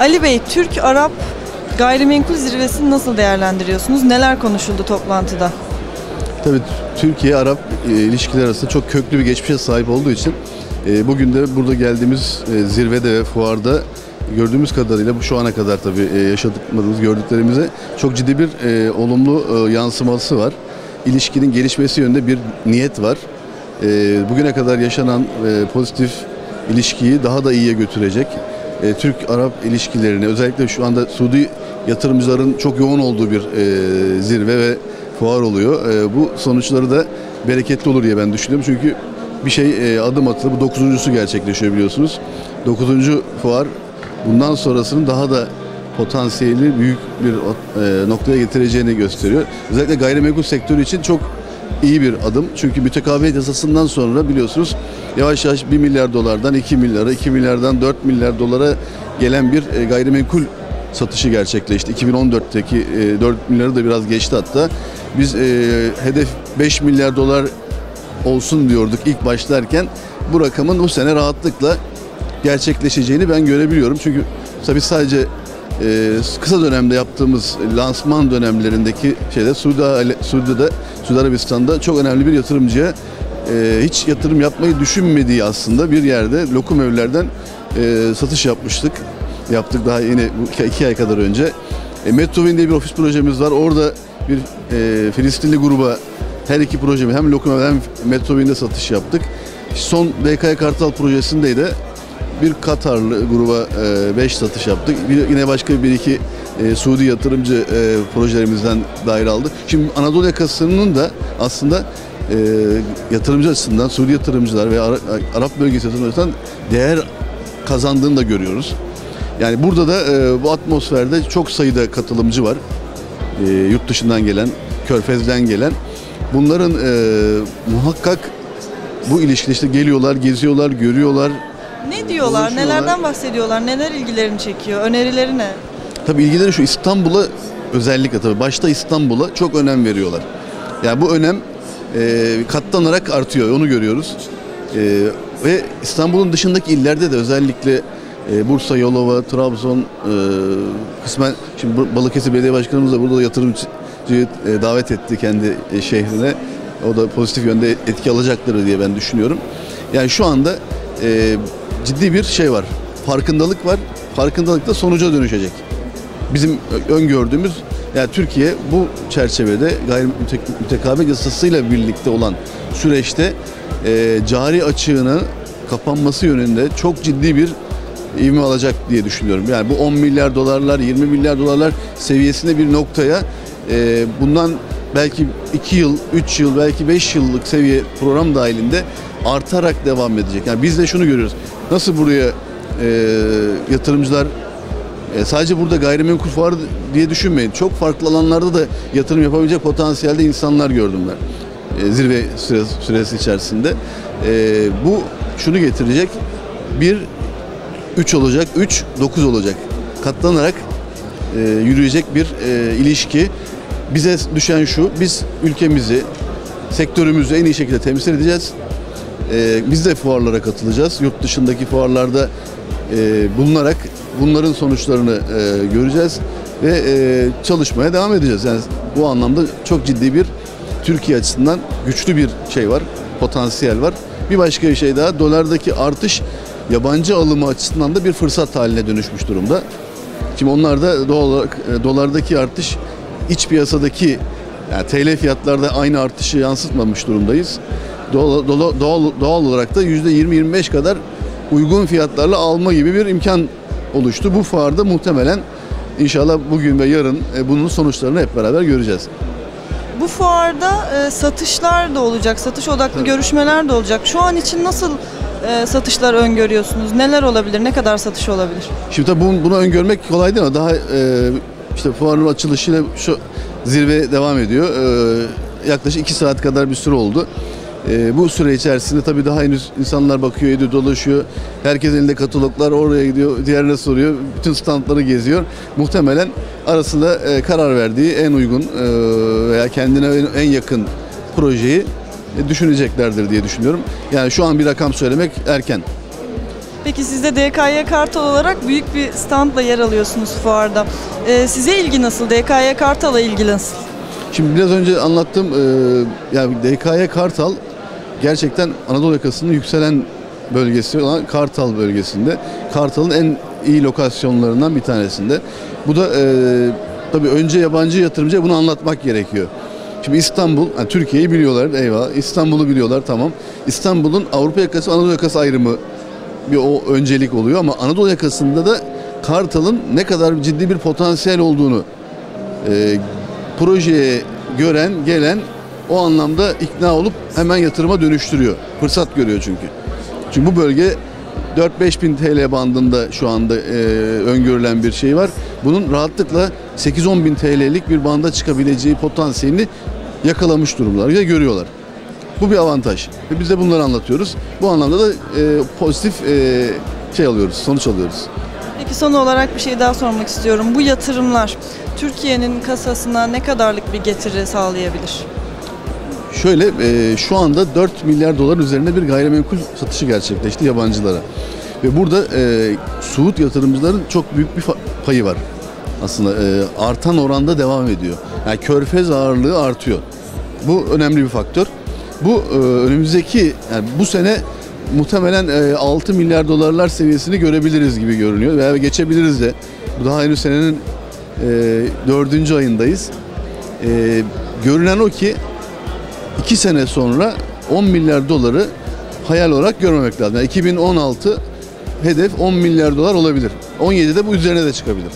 Ali Bey, Türk-Arap gayrimenkul zirvesini nasıl değerlendiriyorsunuz? Neler konuşuldu toplantıda? Tabii Türkiye-Arap e, ilişkiler arasında çok köklü bir geçmişe sahip olduğu için e, bugün de burada geldiğimiz e, zirvede ve fuarda gördüğümüz kadarıyla bu şu ana kadar tabii yaşadıklarımız, gördüklerimize çok ciddi bir olumlu e, yansıması var. İlişkinin gelişmesi yönünde bir niyet var. Bugüne kadar yaşanan pozitif ilişkiyi daha da iyiye götürecek. E, Türk-Arap ilişkilerini özellikle şu anda Suudi yatırımcıların çok yoğun olduğu bir e, zirve ve fuar oluyor. E, bu sonuçları da bereketli olur diye ben düşünüyorum. Çünkü bir şey e, adım atıldı. Bu dokuzuncusu gerçekleşiyor biliyorsunuz. Dokuzuncu fuar bundan sonrasının daha da potansiyeli büyük bir e, noktaya getireceğini gösteriyor. Özellikle gayrimenkul sektörü için çok iyi bir adım. Çünkü mütekabet yasasından sonra biliyorsunuz yavaş yavaş 1 milyar dolardan 2 milyara, 2 milyardan 4 milyar dolara gelen bir e, gayrimenkul satışı gerçekleşti. 2014'teki e, 4 milyarı da biraz geçti hatta. Biz e, hedef 5 milyar dolar olsun diyorduk ilk başlarken. Bu rakamın bu sene rahatlıkla gerçekleşeceğini ben görebiliyorum. Çünkü tabii sadece e, kısa dönemde yaptığımız lansman dönemlerindeki şeyde Suudi, Suudi'de, Suudi Arabistan'da çok önemli bir yatırımcıya e, hiç yatırım yapmayı düşünmediği aslında bir yerde lokum evlerden e, satış yapmıştık. Yaptık daha yeni iki ay kadar önce. E, Metrowin diye bir ofis projemiz var. Orada bir e, Filistinli gruba her iki projemi hem lokum hem Metrowin'de satış yaptık. Son BKY Kartal projesindeydi bir Katarlı gruba 5 e, satış yaptık. Bir, yine başka bir iki e, Suudi yatırımcı e, projelerimizden dair aldı. Şimdi Anadolu yakasının da aslında e, yatırımcı açısından Suudi yatırımcılar ve Ara, Arap bölgesi yatırımcılarından değer kazandığını da görüyoruz. Yani burada da e, bu atmosferde çok sayıda katılımcı var. E, yurt dışından gelen, Körfez'den gelen. Bunların e, muhakkak bu ilişkide işte geliyorlar, geziyorlar, görüyorlar, Ne diyorlar, nelerden bahsediyorlar, neler ilgilerini çekiyor, önerileri ne? Tabii ilgileri şu İstanbul'a özellikle tabii başta İstanbul'a çok önem veriyorlar. Yani bu önem e, katlanarak artıyor onu görüyoruz. E, ve İstanbul'un dışındaki illerde de özellikle e, Bursa, Yalova, Trabzon, e, kısmen şimdi Balıkesir Belediye Başkanımız da burada yatırımcıyı e, davet etti kendi e, şehrine. O da pozitif yönde etki alacaktır diye ben düşünüyorum. Yani şu anda e, ciddi bir şey var. Farkındalık var. Farkındalık da sonuca dönüşecek bizim öngördüğümüz yani Türkiye bu çerçevede gayrimütekabet yasasıyla birlikte olan süreçte e, cari açığını kapanması yönünde çok ciddi bir ivme alacak diye düşünüyorum. Yani bu 10 milyar dolarlar, 20 milyar dolarlar seviyesinde bir noktaya e, bundan belki 2 yıl, 3 yıl, belki 5 yıllık seviye program dahilinde artarak devam edecek. Yani biz de şunu görüyoruz. Nasıl buraya e, yatırımcılar e, sadece burada gayrimenkul fuarı diye düşünmeyin. Çok farklı alanlarda da yatırım yapabilecek potansiyelde insanlar gördüm ben. E, zirve süresi, süresi içerisinde. E, bu şunu getirecek. Bir, üç olacak. Üç, dokuz olacak. Katlanarak e, yürüyecek bir e, ilişki. Bize düşen şu, biz ülkemizi, sektörümüzü en iyi şekilde temsil edeceğiz. E, biz de fuarlara katılacağız. Yurt dışındaki fuarlarda e, bulunarak bunların sonuçlarını e, göreceğiz ve e, çalışmaya devam edeceğiz. Yani bu anlamda çok ciddi bir Türkiye açısından güçlü bir şey var, potansiyel var. Bir başka şey daha dolardaki artış yabancı alımı açısından da bir fırsat haline dönüşmüş durumda. Şimdi onlar da doğal olarak e, dolardaki artış iç piyasadaki yani TL fiyatlarda aynı artışı yansıtmamış durumdayız. Doğal, doğal, doğal, olarak da %20-25 kadar uygun fiyatlarla alma gibi bir imkan oluştu. Bu fuarda muhtemelen inşallah bugün ve yarın e, bunun sonuçlarını hep beraber göreceğiz. Bu fuarda e, satışlar da olacak, satış odaklı Tabii. görüşmeler de olacak. Şu an için nasıl e, satışlar öngörüyorsunuz? Neler olabilir, ne kadar satış olabilir? Şimdi tabii bunu, bunu öngörmek kolay değil ama daha e, işte fuarın açılışıyla şu zirve devam ediyor. E, yaklaşık iki saat kadar bir süre oldu. E, bu süre içerisinde tabii daha henüz insanlar bakıyor, ediyor, dolaşıyor. Herkes elinde kataloglar oraya gidiyor, diğerine soruyor. Bütün standları geziyor. Muhtemelen arasında e, karar verdiği en uygun e, veya kendine en, en yakın projeyi e, düşüneceklerdir diye düşünüyorum. Yani şu an bir rakam söylemek erken. Peki siz de DKY Kartal olarak büyük bir standla yer alıyorsunuz fuarda. Ee, size ilgi nasıl? DKY Kartal'a ilgi nasıl? Şimdi biraz önce anlattığım e, yani DKY Kartal gerçekten Anadolu yakasının yükselen bölgesi olan Kartal bölgesinde. Kartal'ın en iyi lokasyonlarından bir tanesinde. Bu da e, tabii önce yabancı yatırımcıya bunu anlatmak gerekiyor. Şimdi İstanbul, yani Türkiye'yi biliyorlar eyvallah. İstanbul'u biliyorlar tamam. İstanbul'un Avrupa yakası, Anadolu yakası ayrımı bir o öncelik oluyor ama Anadolu yakasında da Kartal'ın ne kadar ciddi bir potansiyel olduğunu e, projeye gören, gelen o anlamda ikna olup hemen yatırıma dönüştürüyor. Fırsat görüyor çünkü. Çünkü bu bölge 4-5 bin TL bandında şu anda e, öngörülen bir şey var. Bunun rahatlıkla 8-10 bin TL'lik bir banda çıkabileceği potansiyelini yakalamış durumlar ve görüyorlar. Bu bir avantaj. Ve biz de bunları anlatıyoruz. Bu anlamda da e, pozitif e, şey alıyoruz, sonuç alıyoruz. Peki son olarak bir şey daha sormak istiyorum. Bu yatırımlar Türkiye'nin kasasına ne kadarlık bir getiri sağlayabilir? Şöyle e, şu anda 4 milyar dolar üzerinde bir gayrimenkul satışı gerçekleşti yabancılara. Ve burada e, Suud yatırımcıların çok büyük bir payı var. Aslında e, artan oranda devam ediyor. Yani körfez ağırlığı artıyor. Bu önemli bir faktör. Bu e, önümüzdeki yani bu sene muhtemelen e, 6 milyar dolarlar seviyesini görebiliriz gibi görünüyor veya geçebiliriz de. Bu daha henüz senenin e, dördüncü ayındayız. E, görünen o ki 2 sene sonra 10 milyar doları hayal olarak görmemek lazım. Yani 2016 hedef 10 milyar dolar olabilir. 17'de bu üzerine de çıkabilir.